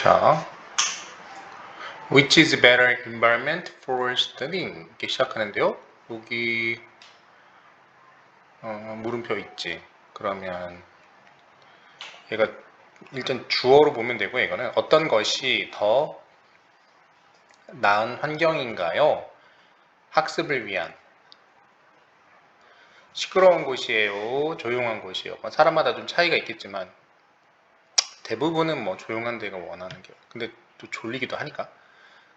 자, which is better environment for studying? 이렇게 시작하는데요. 여기 어, 물음표 있지. 그러면 얘가 일단 주어로 보면 되고 이거는 어떤 것이 더 나은 환경인가요? 학습을 위한 시끄러운 곳이에요, 조용한 곳이에요. 뭐 사람마다 좀 차이가 있겠지만 대부분은 뭐 조용한 데가 원하는 게. 근데 또 졸리기도 하니까.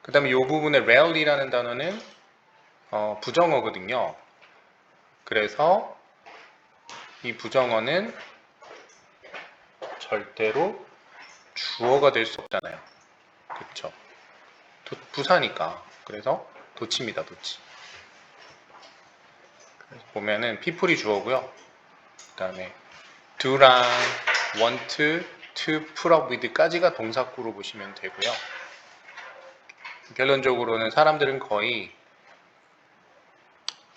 그 다음에 이 부분에 rarely라는 단어는 어, 부정어거든요. 그래서 이 부정어는 절대로 주어가 될 수 없잖아요. 그렇죠? 부사니까. 그래서 도치입니다. 도치. 그래서 보면은 people이 주어고요. 그 다음에 do랑 want to, put up with까지가 동사구로 보시면 되고요. 결론적으로는 사람들은 거의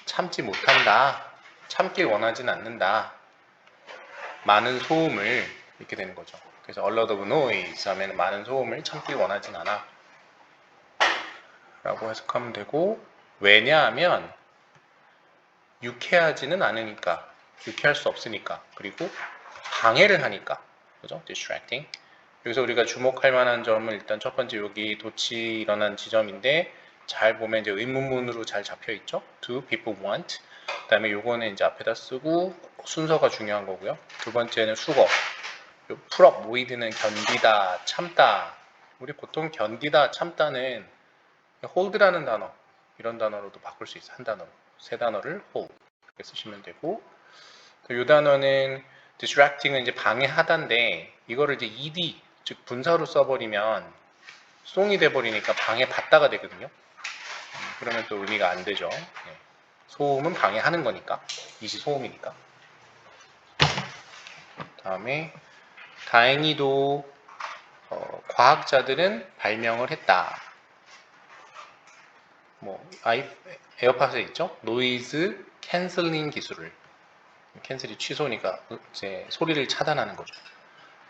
참지 못한다. 참길 원하진 않는다. 많은 소음을 이렇게 되는 거죠. 그래서 a lot of noise 하면 많은 소음을 참길 원하진 않아. 라고 해석하면 되고 왜냐하면 유쾌하지는 않으니까 유쾌할 수 없으니까 그리고 방해를 하니까 그죠? distracting 여기서 우리가 주목할 만한 점은 일단 첫 번째 여기 도치 일어난 지점인데 잘 보면 이제 의문문으로 잘 잡혀 있죠. Do people want? 그다음에 요거는 이제 앞에다 쓰고 순서가 중요한 거고요. 두 번째는 수거. 요 풀업 모이드는 견디다, 참다. 우리 보통 견디다, 참다는 hold라는 단어 이런 단어로도 바꿀 수 있어 한 단어로 세 단어를 hold 이렇게 쓰시면 되고 이 단어는 distracting은 이제 방해하다인데 이거를 이제 ed 즉 분사로 써버리면 송이 돼버리니까 방해받다가 되거든요. 음, 그러면 또 의미가 안 되죠. 네. 소음은 방해하는 거니까 이시 소음이니까. 다음에 다행히도 어, 과학자들은 발명을 했다. 뭐 아이 에어팟에 있죠? 노이즈 캔슬링 기술을 캔슬이 취소니까 이제 소리를 차단하는 거죠.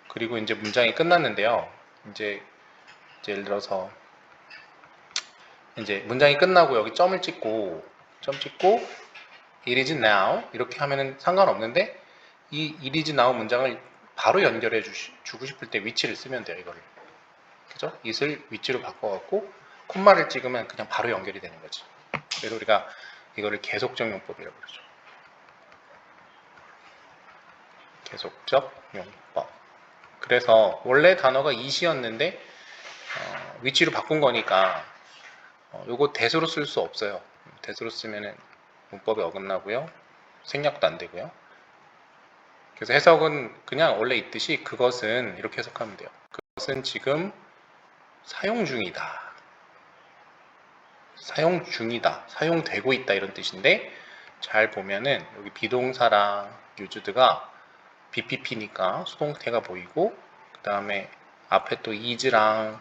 그리고 이제 문장이 끝났는데요. 이제, 이제 예를 들어서 이제 문장이 끝나고 여기 점을 찍고 점 찍고 it is now 이렇게 하면은 상관없는데 이 it is now 문장을 바로 연결해 주시, 주고 싶을 때 위치를 쓰면 돼요 이거를 그죠? it을 위치로 바꿔갖고 콤마를 찍으면 그냥 바로 연결이 되는 거지 그래서 우리가 이거를 계속적 용법이라고 그러죠 계속적 용법 그래서 원래 단어가 이시였는데 어, 위치로 바꾼 거니까 어, 요거 대수로 쓸 수 없어요. 대수로 쓰면은 문법에 어긋나고요. 생략도 안 되고요. 그래서 해석은 그냥 원래 있듯이 그것은 이렇게 해석하면 돼요. 그것은 지금 사용 중이다. 사용 중이다. 사용되고 있다 이런 뜻인데 잘 보면은 여기 비동사랑 유즈드가 BPP니까 수동태가 보이고 그 다음에 앞에 또 is랑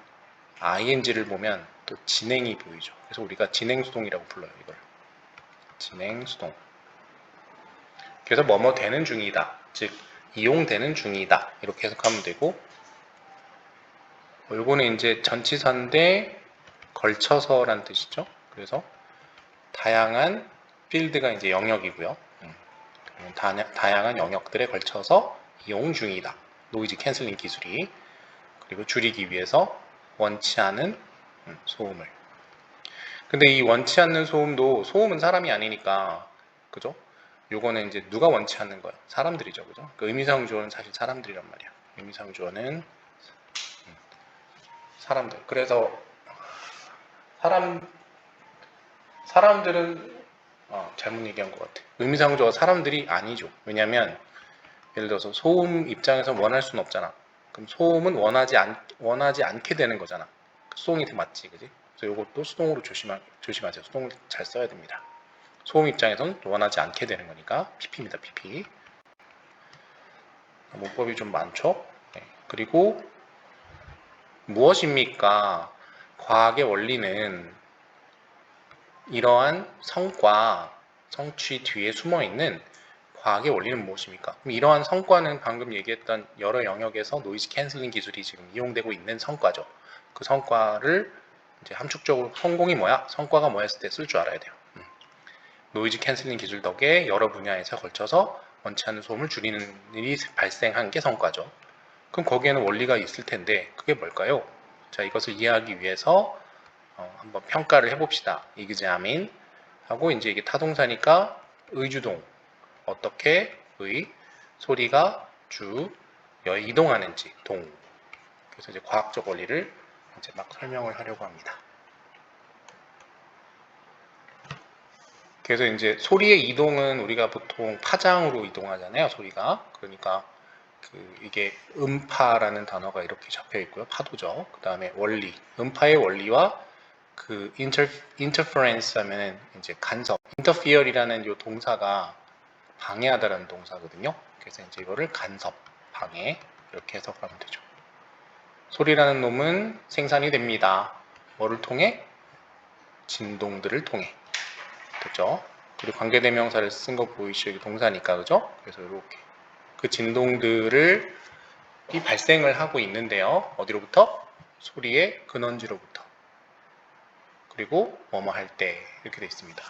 ing를 보면 또 진행이 보이죠. 그래서 우리가 진행 수동이라고 불러요. 이걸 진행 수동. 그래서 뭐뭐 되는 중이다. 즉 이용되는 중이다. 이렇게 해석하면 되고 요거는 이제 전치사인데 걸쳐서란 뜻이죠. 그래서 다양한 필드가 이제 영역이고요. 다양한 영역들에 걸쳐서 이용 중이다. 노이즈 캔슬링 기술이 그리고 줄이기 위해서 원치 않은 음, 소음을. 근데 이 원치 않는 소음도 소음은 사람이 아니니까 그죠? 요거는 이제 누가 원치 않는 거야? 사람들이죠, 그죠? 그 의미상 주어는 사실 사람들이란 말이야. 의미상 주어는 음, 사람들. 그래서 사람 사람들은 어, 잘못 얘기한 것 같아. 의미상주어 사람들이 아니죠. 왜냐면 예를 들어서 소음 입장에서 원할 수는 없잖아. 그럼 소음은 원하지 않 원하지 않게 되는 거잖아. 수동이 맞지, 그지? 그래서 이것도 수동으로 조심하, 조심하세요. 수동을 잘 써야 됩니다. 소음 입장에서는 원하지 않게 되는 거니까 PP입니다. PP. 문법이 좀 많죠. 네. 그리고 무엇입니까? 과학의 원리는 이러한 성과, 성취 뒤에 숨어 있는 과학의 원리는 무엇입니까? 이러한 성과는 방금 얘기했던 여러 영역에서 노이즈 캔슬링 기술이 지금 이용되고 있는 성과죠. 그 성과를 이제 함축적으로 성공이 뭐야? 성과가 뭐였을 때 쓸 줄 알아야 돼요. 음. 노이즈 캔슬링 기술 덕에 여러 분야에서 걸쳐서 원치 않는 소음을 줄이는 일이 발생한 게 성과죠. 그럼 거기에는 원리가 있을 텐데 그게 뭘까요? 자 이것을 이해하기 위해서 어, 한번 평가를 해봅시다. examine 하고 이제 이게 타동사니까 의주동 어떻게 의 소리가 주 여 이동하는지 동 그래서 이제 과학적 원리를 이제 막 설명을 하려고 합니다. 그래서 이제 소리의 이동은 우리가 보통 파장으로 이동하잖아요. 소리가 그러니까 그 이게 음파라는 단어가 이렇게 잡혀 있고요. 파도죠. 그 다음에 원리 음파의 원리와 그 인터 인터퍼런스 하면은 이제 간섭 인터피어리라는 요 동사가 방해하다라는 동사거든요. 그래서 이제 이거를 간섭 방해 이렇게 해석하면 되죠. 소리라는 놈은 생산이 됩니다. 뭐를 통해? 진동들을 통해. 됐죠? 그리고 관계대명사를 쓴 거 보이시죠? 이게 동사니까, 그죠? 그래서 이렇게. 그 진동들을 이 발생을 하고 있는데요. 어디로부터? 소리의 근원지로부터. 그리고 뭐뭐 할 때 이렇게 돼 있습니다.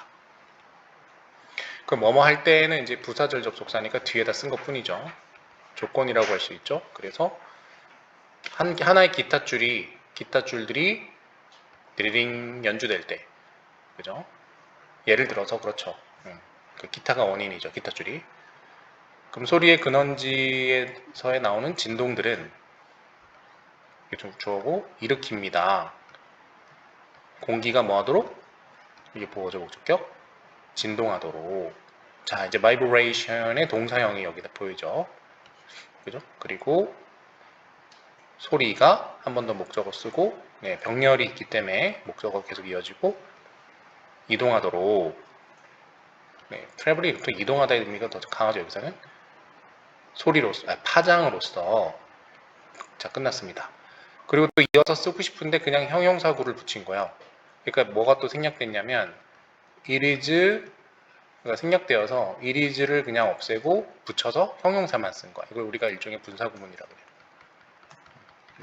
그 뭐뭐 할 때는 이제 부사절 접속사니까 뒤에다 쓴 것 뿐이죠. 조건이라고 할 수 있죠. 그래서 한, 하나의 기타 줄이 기타 줄들이 드리링 연주될 때 그죠? 예를 들어서 그렇죠. 음, 그 기타가 원인이죠. 기타 줄이. 그럼 소리의 근원지에서에 나오는 진동들은 좀 주어고 일으킵니다. 공기가 뭐하도록? 이게 보호적 목적격? 진동하도록. 자 이제 vibration의 동사형이 여기다 보이죠. 그죠? 그리고 소리가 한 번 더 목적어 쓰고 네, 병렬이 있기 때문에 목적어 계속 이어지고 이동하도록. 네, 트래블이 또 이동하다의 의미가 더 강하죠 여기서는? 소리로서 아, 파장으로서. 자 끝났습니다 그리고 또 이어서 쓰고 싶은데 그냥 형용사구를 붙인 거예요 그러니까 뭐가 또 생략됐냐면 it is 가 생략되어서 it is를 그냥 없애고 붙여서 형용사만 쓴 거야 이걸 우리가 일종의 분사구문이라고 해요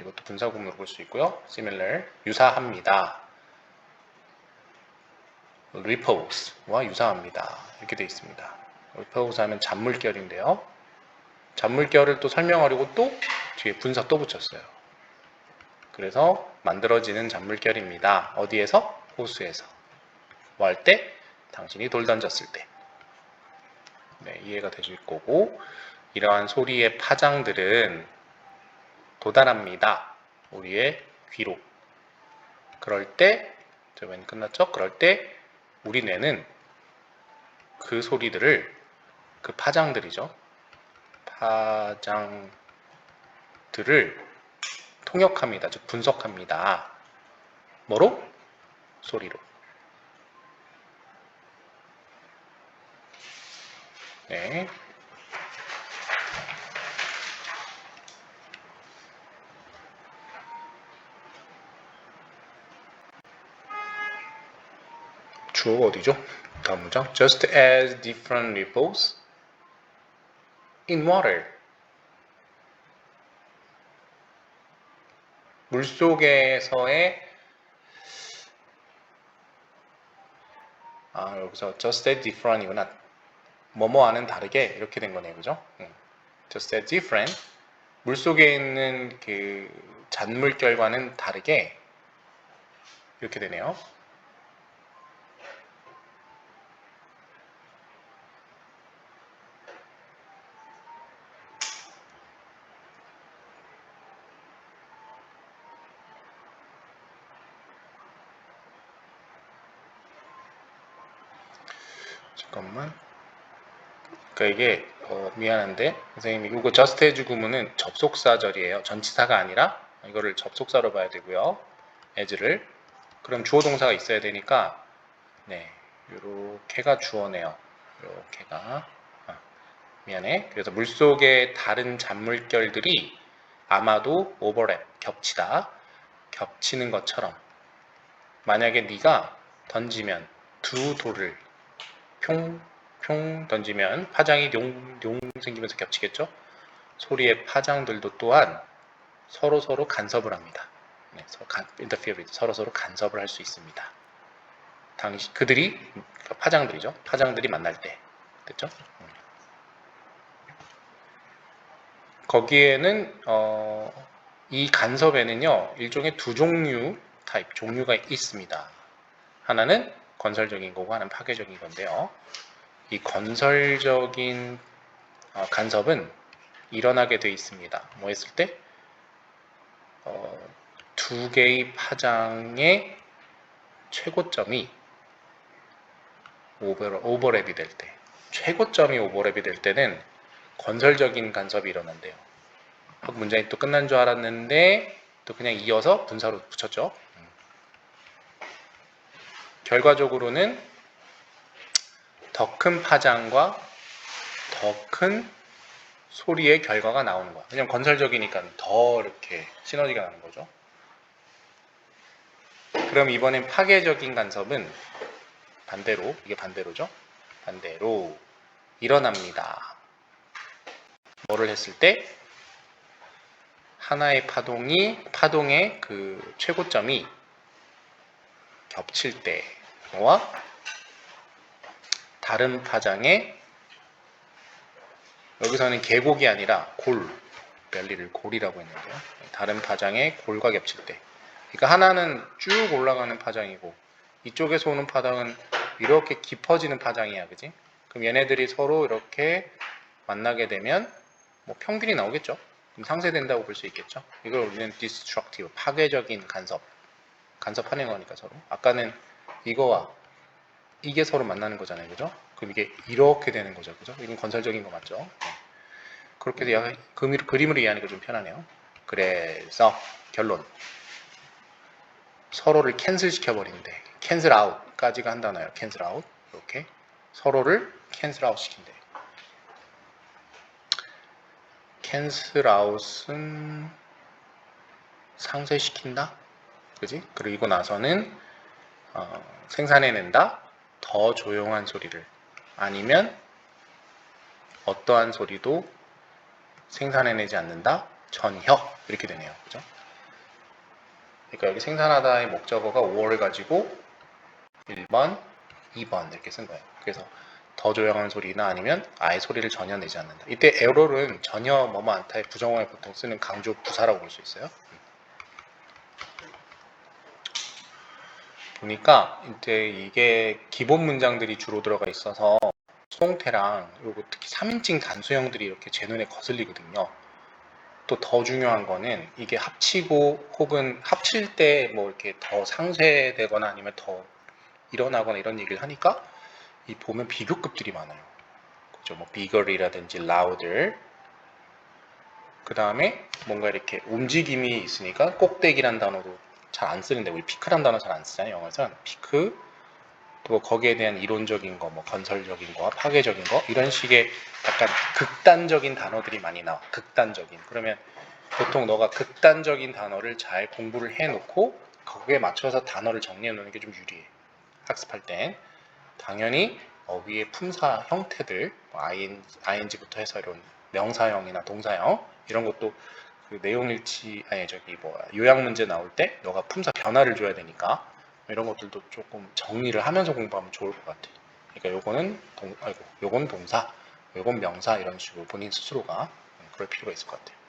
이것도 분사구문으로 볼 수 있고요. similar 유사합니다. repose와 유사합니다. 이렇게 되어 있습니다. repose 하면 잔물결인데요. 잔물결을 또 설명하려고 또 뒤에 분사 또 붙였어요. 그래서 만들어지는 잔물결입니다. 어디에서? 호수에서. 뭐 할 때? 당신이 돌 던졌을 때. 네, 이해가 되실 거고 이러한 소리의 파장들은 도달합니다. 우리의 귀로. 그럴 때, 저번에 끝났죠? 그럴 때 우리 뇌는 그 소리들을, 그 파장들이죠. 파장들을 통역합니다. 즉, 분석합니다. 뭐로? 소리로. 네. 주어가 어디죠? 다음 문장. Just as different ripples in water. 물 속에서의 아 여기서 just as different이구나. 뭐뭐와는 다르게 이렇게 된 거네요, 그죠? 응. just as different. 물 속에 있는 그 잔물결과는 다르게 이렇게 되네요. 잠깐만. 그러니까 이게 어, 미안한데 선생님이 이거 just as 구문은 접속사절이에요. 전치사가 아니라 이거를 접속사로 봐야 되고요. as를 그럼 주어 동사가 있어야 되니까 네 요렇게가 주어네요. 요렇게가 아, 미안해. 그래서 물속의 다른 잔물결들이 아마도 오버랩 겹치다 겹치는 것처럼 만약에 네가 던지면 두 돌을 평평 던지면 파장이 룡, 룡 생기면서 겹치겠죠? 소리의 파장들도 또한 서로 서로 간섭을 합니다. 네, 서, 간, interfere 서로 서로 간섭을 할 수 있습니다. 당시 그들이 그러니까 파장들이죠. 파장들이 만날 때 됐죠? 음. 거기에는 어, 이 간섭에는요 일종의 두 종류 타입 종류가 있습니다. 하나는 건설적인 거고 하나는 파괴적인 건데요. 이 건설적인 어, 간섭은 일어나게 돼 있습니다. 뭐 했을 때? 어, 두 개의 파장의 최고점이 오버, 오버랩이 될 때, 최고점이 오버랩이 될 때는 건설적인 간섭이 일어난대요. 학 문장이 또 끝난 줄 알았는데 또 그냥 이어서 분사로 붙였죠. 음. 결과적으로는 더 큰 파장과 더 큰 소리의 결과가 나오는 거야. 왜냐면 건설적이니까 더 이렇게 시너지가 나는 거죠. 그럼 이번엔 파괴적인 간섭은 반대로, 이게 반대로죠? 반대로 일어납니다. 뭐를 했을 때 하나의 파동이 파동의 그 최고점이 겹칠 때와 다른 파장의 여기서는 계곡이 아니라 골 벨리를 골이라고 했는데요. 다른 파장의 골과 겹칠 때. 그러니까 하나는 쭉 올라가는 파장이고 이쪽에서 오는 파장은 이렇게 깊어지는 파장이야, 그지? 그럼 얘네들이 서로 이렇게 만나게 되면 뭐 평균이 나오겠죠. 그럼 상쇄된다고 볼 수 있겠죠. 이걸 우리는 destructive, 파괴적인 간섭. 간섭하는 거니까 서로. 아까는 이거와 이게 서로 만나는 거잖아요. 그죠? 그럼 이게 이렇게 되는 거죠. 그죠? 이건 건설적인 거 맞죠? 네. 그렇게 그림, 그림으로 이해하니까 좀 편하네요. 그래서 결론. 서로를 캔슬 시켜버린대. 캔슬 아웃까지가 한다나요. 캔슬 아웃. 이렇게. 서로를 캔슬 아웃 시킨대. 캔슬 아웃은 상쇄시킨다? 그지? 그리고 나서는 어, 생산해낸다? 더 조용한 소리를 아니면 어떠한 소리도 생산해내지 않는다? 전혀 이렇게 되네요. 그죠? 그러니까 여기 생산하다의 목적어가 5월을 가지고 1번, 2번 이렇게 쓴 거예요. 그래서 더 조용한 소리나 아니면 아예 소리를 전혀 내지 않는다. 이때 에롤은 전혀 뭐뭐 않다의 부정어에 보통 쓰는 강조 부사라고 볼 수 있어요. 보니까 이제 이게 기본 문장들이 주로 들어가 있어서 수동태랑 요거 특히 3인칭 단수형들이 이렇게 제 눈에 거슬리거든요. 또 더 중요한 거는 이게 합치고 혹은 합칠 때 뭐 이렇게 더 상쇄되거나 아니면 더 일어나거나 이런 얘기를 하니까 이 보면 비교급들이 많아요. 그죠? 뭐 bigger이라든지 louder. 그 다음에 뭔가 이렇게 움직임이 있으니까 꼭대기란 단어도 잘 안 쓰는데 우리 피크란 단어 잘 안 쓰잖아요. 영어에서는 피크. 또 거기에 대한 이론적인 거, 뭐 건설적인 거와 파괴적인 거 이런 식의 약간 극단적인 단어들이 많이 나와. 극단적인. 그러면 보통 너가 극단적인 단어를 잘 공부를 해놓고 거기에 맞춰서 단어를 정리해 놓는 게 좀 유리해. 학습할 땐. 당연히 어, 위에 품사 형태들 뭐 ing, ing부터 해서 이런 명사형이나 동사형 이런 것도 그 내용 일치 아니 저기 뭐 요약 문제 나올 때 너가 품사 변화를 줘야 되니까 이런 것들도 조금 정리를 하면서 공부하면 좋을 것 같아. 그러니까 요거는 동 아이고 요건 동사, 요건 명사 이런 식으로 본인 스스로가 그럴 필요가 있을 것 같아요.